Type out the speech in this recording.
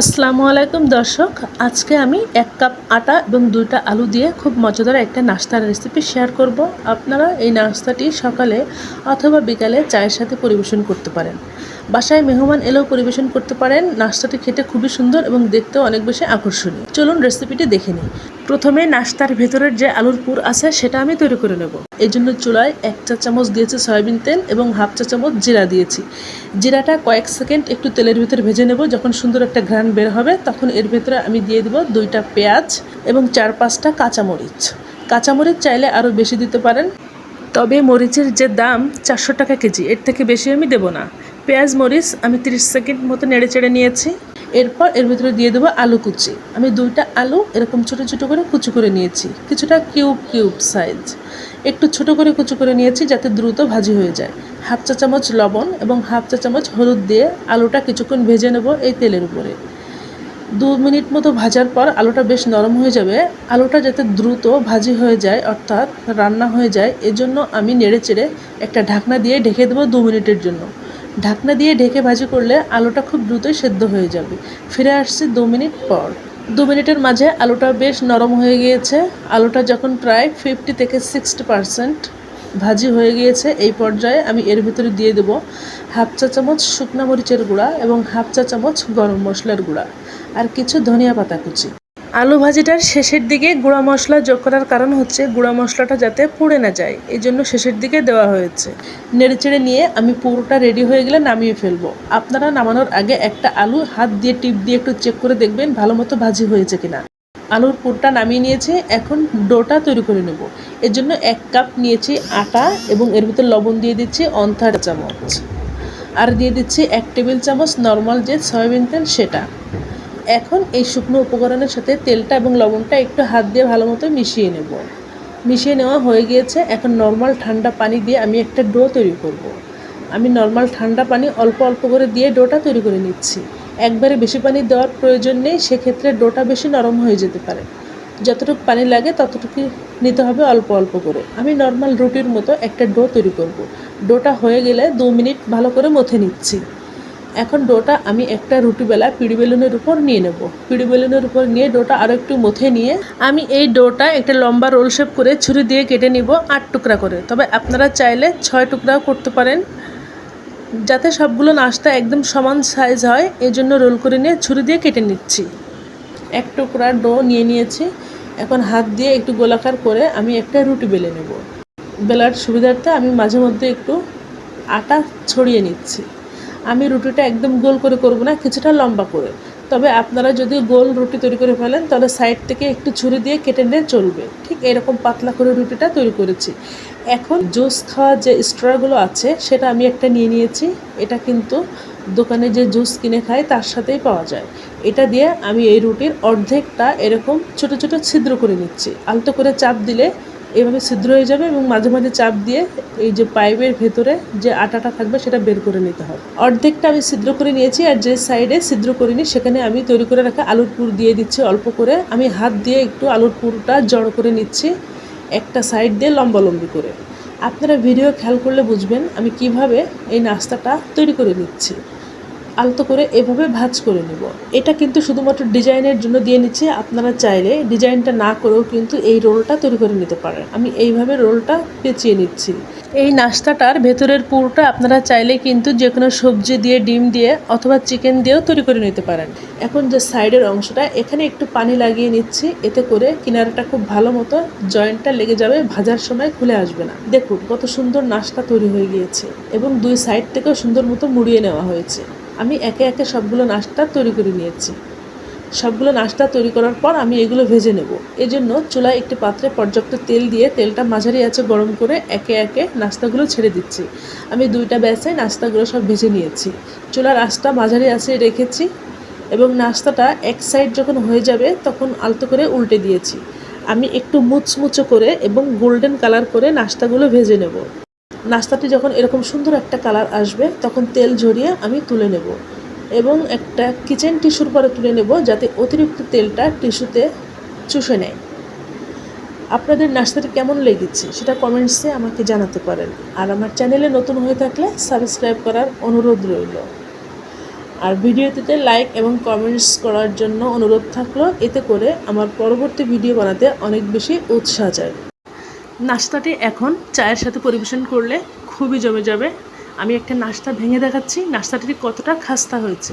আসসালামু আলাইকুম দর্শক, আজকে আমি এক কাপ আটা এবং দুইটা আলু দিয়ে খুব মজাদার একটা নাস্তার রেসিপি শেয়ার করব। আপনারা এই নাস্তাটি সকালে অথবা বিকালে চায়ের সাথে পরিবেশন করতে পারেন। বাসায় মেহমান এলেও পরিবেশন করতে পারেন। নাস্তাটি খেতে খুবই সুন্দর এবং দেখতেও অনেক বেশি আকর্ষণীয়। চলুন রেসিপিটি দেখে নিই। প্রথমে নাস্তার ভেতরের যে আলুর পুর আছে, সেটা আমি তৈরি করে নেব। এই জন্য চুলায় এক চা চামচ দিয়েছি সয়াবিন তেল এবং হাফ চা চামচ জিরা দিয়েছি। জিরাটা কয়েক সেকেন্ড একটু তেলের ভিতরে ভেজে নেব। যখন সুন্দর একটা ঘ্রাণ বের হবে, তখন এর ভিতরে আমি দিয়ে দেবো দুইটা পেঁয়াজ এবং চার পাঁচটা কাঁচামরিচ। কাঁচামরিচ চাইলে আরও বেশি দিতে পারেন। তবে মরিচের যে দাম, চারশো টাকা কেজি, এর থেকে বেশি আমি দেবো না। পেঁয়াজ, মরিচ আমি তিরিশ সেকেন্ড মতো নেড়ে চেড়ে নিয়েছি। এরপর এর ভিতরে দিয়ে দেবো আলু কুচি। আমি দুইটা আলু এরকম ছোটো ছোটো করে কুচি করে নিয়েছি। কিছুটা কিউব কিউব সাইজ। একটু ছোট করে কুচি করে নিয়েছি যাতে দ্রুত ভাজি হয়ে যায়। হাফ চা চামচ লবণ এবং হাফ চা চামচ হলুদ দিয়ে আলুটা কিছুক্ষণ ভেজে নেব এই তেলের উপরে। দু মিনিট মতো ভাজার পর আলুটা বেশ নরম হয়ে যাবে। আলুটা যাতে দ্রুত ভাজি হয়ে যায়, অর্থাৎ রান্না হয়ে যায়, এজন্য আমি নেড়ে চেড়ে একটা ঢাকনা দিয়ে ঢেকে দেবো দু মিনিটের জন্য। ঢাকনা দিয়ে ঢেকে ভাজি করলে আলুটা খুব দ্রুতই সেদ্ধ হয়ে যাবে। ফিরে আসছি দু মিনিট পর। দু মিনিটের মাঝে আলুটা বেশ নরম হয়ে গিয়েছে। আলুটা যখন প্রায় ফিফটি থেকে সিক্সটি পারসেন্ট ভাজি হয়ে গিয়েছে, এই পর্যায়ে আমি এর ভিতরে দিয়ে দেবো হাফ চা চামচ শুকনা মরিচের গুঁড়া এবং হাফ চা চামচ গরম মশলার গুঁড়া আর কিছু ধনিয়া পাতা কুচি। আলু ভাজিটার শেষের দিকে গুঁড়া মশলা যোগ করার কারণ হচ্ছে গুঁড়া মশলাটা যাতে পুড়ে না যায়। এই জন্য শেষের দিকে দেওয়া হয়েছে। নেড়েচেড়ে নিয়ে আমি পুরোটা রেডি হয়ে গেলে নামিয়ে ফেলব। আপনারা নামানোর আগে একটা আলু হাত দিয়ে টিপ দিয়ে একটু চেক করে দেখবেন ভালো মতো ভাজি হয়েছে কিনা। আলুর পুরটা নামিয়ে নিয়েছি, এখন ডোটা তৈরি করে নেব। এর জন্য এক কাপ নিয়েছি আটা এবং এর ভিতর লবণ দিয়ে দিচ্ছি অন্থার চামচ। আর দিয়ে দিচ্ছি এক টেবিল চামচ নর্মাল যে সয়াবিন তেল সেটা। এখন এই শুকনো উপকরণের সাথে তেলটা এবং লবণটা একটু হাত দিয়ে ভালো মতো মিশিয়ে নেব। মিশিয়ে নেওয়া হয়ে গিয়েছে, এখন নর্মাল ঠান্ডা পানি দিয়ে আমি একটা ডো তৈরি করব। আমি নর্মাল ঠান্ডা পানি অল্প অল্প করে দিয়ে ডোটা তৈরি করে নিচ্ছি। একবারে বেশি পানি দেওয়ার প্রয়োজন নেই, সেক্ষেত্রে ডোটা বেশি নরম হয়ে যেতে পারে। যতটুকু পানি লাগে ততটুকু নিতে হবে অল্প অল্প করে। আমি নর্মাল রুটির মতো একটা ডো তৈরি করব। ডোটা হয়ে গেলে দু মিনিট ভালো করে মথে নিচ্ছি। এখন ডোটা আমি একটা রুটি বেলা পিড়ি বেলুনের উপর নিয়ে নেব। পিড়ি বেলুনের উপর নিয়ে ডোটা আরও একটু মথে নিয়ে আমি এই ডোটা একটা লম্বা রোল শেপ করে ছুরি দিয়ে কেটে নিব আট টুকরা করে। তবে আপনারা চাইলে ছয় টুকরাও করতে পারেন। যাতে সবগুলো নাস্তা একদম সমান সাইজ হয় এই জন্য রোল করে নিয়ে ছুরি দিয়ে কেটে নিচ্ছি। এক টুকরা ডো নিয়ে নিয়েছি। এখন হাত দিয়ে একটু গোলাকার করে আমি একটা রুটি বেলে নেব। বেলার সুবিধার্থে আমি মাঝে মধ্যে একটু আটা ছড়িয়ে নিচ্ছি। আমি রুটিটা একদম গোল করে করব না, কিছুটা লম্বা করে। তবে আপনারা যদি গোল রুটি তৈরি করে ফেলেন, তাহলে সাইড থেকে একটু ছুরি দিয়ে কেটে নিয়ে চলবে। ঠিক এরকম পাতলা করে রুটিটা তৈরি করেছি। এখন জুস খাওয়ার যে স্ট্রগুলো আছে, সেটা আমি একটা নিয়ে নিয়েছি। এটা কিন্তু দোকানে যে জুস কিনে খায় তার সাথেই পাওয়া যায়। এটা দিয়ে আমি এই রুটির অর্ধেকটা এরকম ছোট ছোট ছিদ্র করে নিচ্ছি। আলতো করে চাপ দিলে এভাবে ছিদ্র হয়ে যাবে এবং মাঝে মাঝে চাপ দিয়ে এই যে পাইপের ভেতরে যে আটাটা থাকবে সেটা বের করে নিতে হবে। অর্ধেকটা আমি ছিদ্র করে নিয়েছি আর যে সাইডে ছিদ্র করিনি সেখানে আমি তৈরি করে রাখা আলুর পুর দিয়ে দিচ্ছি অল্প করে। আমি হাত দিয়ে একটু আলুর পুরটা জড়ো করে নিচ্ছি একটা সাইড দিয়ে লম্বালম্বি করে। আপনারা ভিডিও খেয়াল করলে বুঝবেন আমি কীভাবে এই নাস্তাটা তৈরি করে নিচ্ছি। আলতো করে এভাবে ভাজ করে নেব। এটা কিন্তু শুধুমাত্র ডিজাইনের জন্য দিয়ে নিচ্ছি। আপনারা চাইলে ডিজাইনটা না করেও কিন্তু এই রোলটা তৈরি করে নিতে পারেন। আমি এইভাবে রোলটা পেঁচিয়ে নিচ্ছি। এই নাস্তাটার ভেতরের পুরোটা আপনারা চাইলে কিন্তু যে কোনো সবজি দিয়ে, ডিম দিয়ে অথবা চিকেন দিয়েও তৈরি করে নিতে পারেন। এখন যে সাইডের অংশটা, এখানে একটু পানি লাগিয়ে নিচ্ছি। এতে করে কিনারাটা খুব ভালো মতো জয়েন্টটা লেগে যাবে, ভাজার সময় খুলে আসবে না। দেখুন, কত সুন্দর নাস্তা তৈরি হয়ে গিয়েছে এবং দুই সাইড থেকেও সুন্দর মতো মুড়িয়ে নেওয়া হয়েছে। আমি একে একে সবগুলো নাস্তা তৈরি করে নিয়েছি। সবগুলো নাস্তা তৈরি করার পর আমি এগুলো ভেজে নেব। এজন্য চুলায় একটি পাত্রে পর্যাপ্ত তেল দিয়ে তেলটা মাঝারি আছে গরম করে একে একে নাস্তাগুলো ছেড়ে দিচ্ছি। আমি দুইটা ব্যাসে নাস্তাগুলো সব ভেজে নিয়েছি। চুলার আঁচটা মাঝারি আছে রেখেছি এবং নাস্তাটা এক সাইড যখন হয়ে যাবে তখন আলতো করে উল্টে দিয়েছি। আমি একটু মুচমুচো করে এবং গোল্ডেন কালার করে নাস্তাগুলো ভেজে নেব। নাস্তাটি যখন এরকম সুন্দর একটা কালার আসবে, তখন তেল ঝরিয়ে আমি তুলে নেব এবং একটা কিচেন টিস্যুর পরে তুলে নেব যাতে অতিরিক্ত তেলটা টিস্যুতে চুষে নেয়। আপনাদের নাস্তাটি কেমন লেগেছে সেটা কমেন্টসে আমাকে জানাতে পারেন। আর আমার চ্যানেলে নতুন হয়ে থাকলে সাবস্ক্রাইব করার অনুরোধ রইল। আর ভিডিওটিতে লাইক এবং কমেন্টস করার জন্য অনুরোধ থাকল, এতে করে আমার পরবর্তী ভিডিও বানাতে অনেক বেশি উৎসাহ যায়। নাস্তাটি এখন চায়ের সাথে পরিবেশন করলে খুবই জমে যাবে। আমি একটা নাস্তা ভেঙে দেখাচ্ছি। নাস্তাটি কতটা খাস্তা হয়েছে।